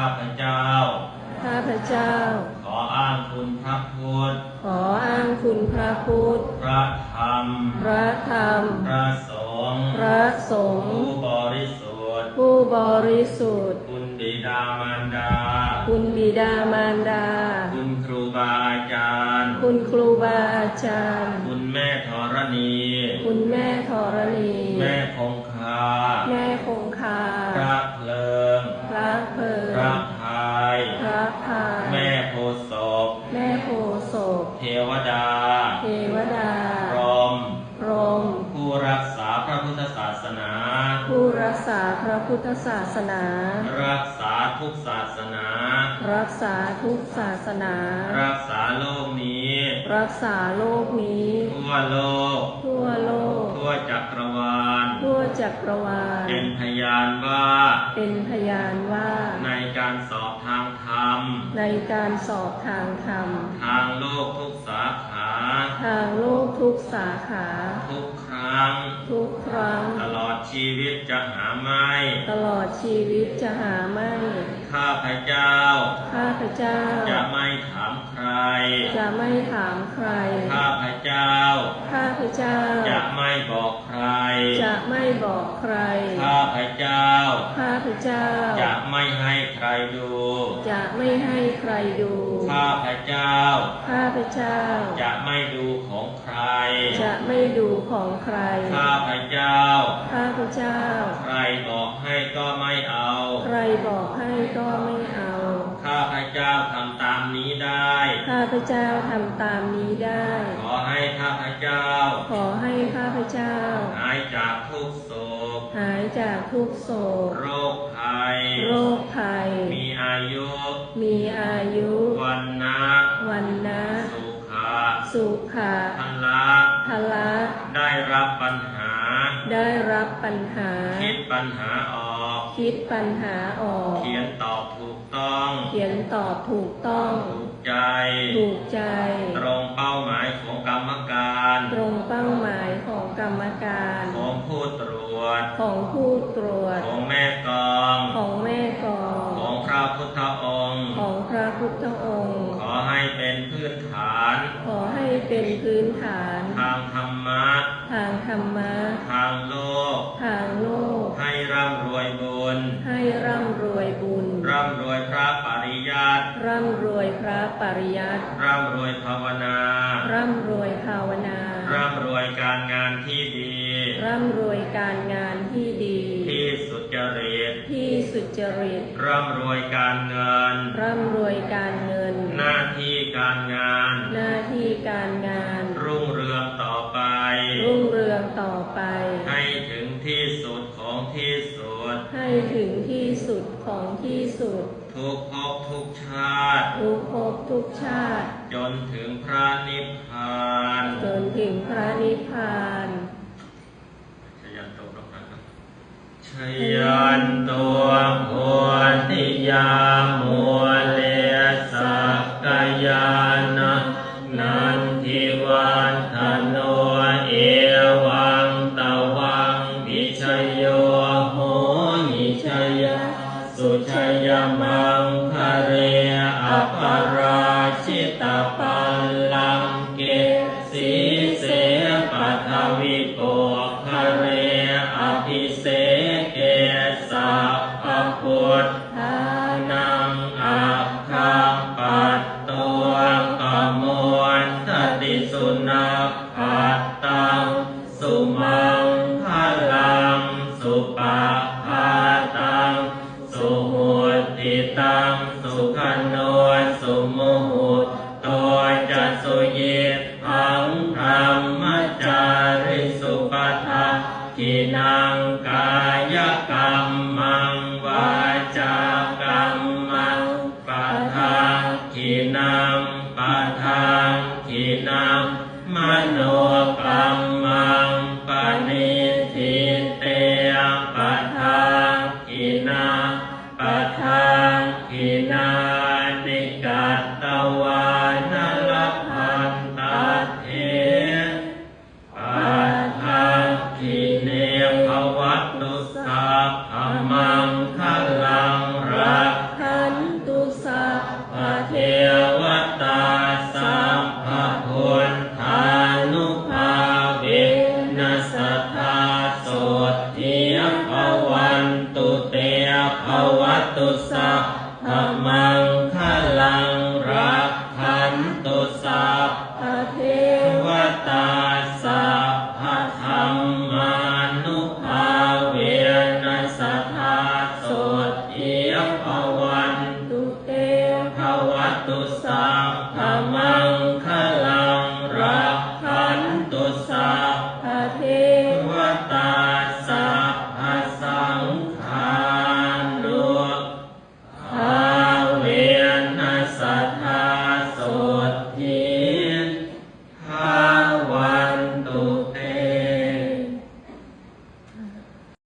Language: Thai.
ข้าพเจ้า ข้าพเจ้า ขออ้างคุณพระพุทธ ขออ้างคุณพระพุทธ พระธรรม พระธรรม พระสงฆ์ พระสงฆ์ ผู้บริสุทธิ์ ผู้บริสุทธิ์ คุณบิดามารดา คุณบิดามารดา คุณครูบาอาจารย์ คุณครูบาอาจารย์ คุณแม่ธรณี คุณแม่ธรณี แม่ แม่โพธิ์ศพแม่โพธิ์ศพเทวดา เทวดาพรหมพรหมผู้รักษาพระพุทธศาสนา ผู้รักษาพระพุทธศาสนา รักษาทุกศาสนา รักษาทุกศาสนา รักษาโลกนี้ รักษาโลกนี้ ทั่วโลก ทั่วโลก ทั่วจักรวาล ทั่วจักรวาล เป็นพยานว่า เป็นพยานว่า ในการสอบทางธรรม ในการสอบทางธรรม ทางโลกทุกสาขา ทางโลกทุกสาขา ทุกครั้ง ทุกครั้ง ตลอดชีวิตจะหาไม่ ตลอดชีวิตจะหาไม่ ข้าพเจ้า ข้าพเจ้า จะไม่ถามใค ร จะไม่ถามใคร ข้าพเจ้า ข้าพเจ้า จะไม่บอกใคร จะไม่บอกใคร ข้าพเจ้า ข้าพเจ้า จะไม่ให้ใครดู จะไม่ให้ใครดู ข้าพเจ้า ข้าพเจ้า จะไม่ดูของใคร จะไม่ดูของใคร ข้าพเจ้า ข้าพเจ้า ใครบอกให้ก็ไม่เอา ใครบอกให้ก็ไม่เอา พเจ้าทำตามนี้ได้ ขอให้ข้าพเจ้า ขอให้ข้าพเจ้า หายจากทุกโศก หายจากทุกโศก โรคภัย โรคภัย มีอายุ มีอายุ วันนะวันนะสุขะสุขะพละพละ ได้รับปัญหา ได้รับปัญหา คิดปัญหาออก คิดปัญหาออก เขียนตอบถูกต้อง เขียนตอบถูกต้อง ถูกใจ ถูกใจ ตรงเป้าหมายของกรรมการ ตรงเป้าหมายของกรรมการ ของผู้ตรวจ ของผู้ตรวจ ของแม่กลอง ของแม่กอง ของพระพุทธองค์ ของพระพุทธองค์ ขอให้เป็นพื้นฐาน ขอให้เป็นพื้นฐานทางธรรมะ ทางธรรมะ ทางโลก ทางโลก ให้ร่ำรวยบุญ ให้ร่ำรวยบุญ ร่ำรวยพระปริยัติ ร่ำรวยพระปริยัติ ร่ำรวยภาวนา ร่ำรวยภาวนา ร่ำรวยการงานที่ดี ร่ำรวยการงานที่ดี ที่สุจริต ที่สุจริต ร่ำรวยการเงิน ร่ำรวยการเงิน หน้าที่การงาน หน้าที่การงาน รุ่งเรืองต่อไป รุ่งเรืองต่อไป ให้ถึงที่สุดของที่สุด ให้ถึงที่สุดของที่สุด ทุกภพทุกชาติ ทุกภพทุกชาติ จนถึงพระนิพพาน จนถึงพระนิพพานชยันโตพระพันธ์ชยันตัวโพธิยามั สุชยมังคะเรอปราชิตปัลลังเกสีเสปัทวิโกคะเรอภิเสเกสัพพพุทธ กินัง เทวตาสัพพะธรรมานุภาเวนัสทธาโสติยภวันตุเตภวตุสัพพมังค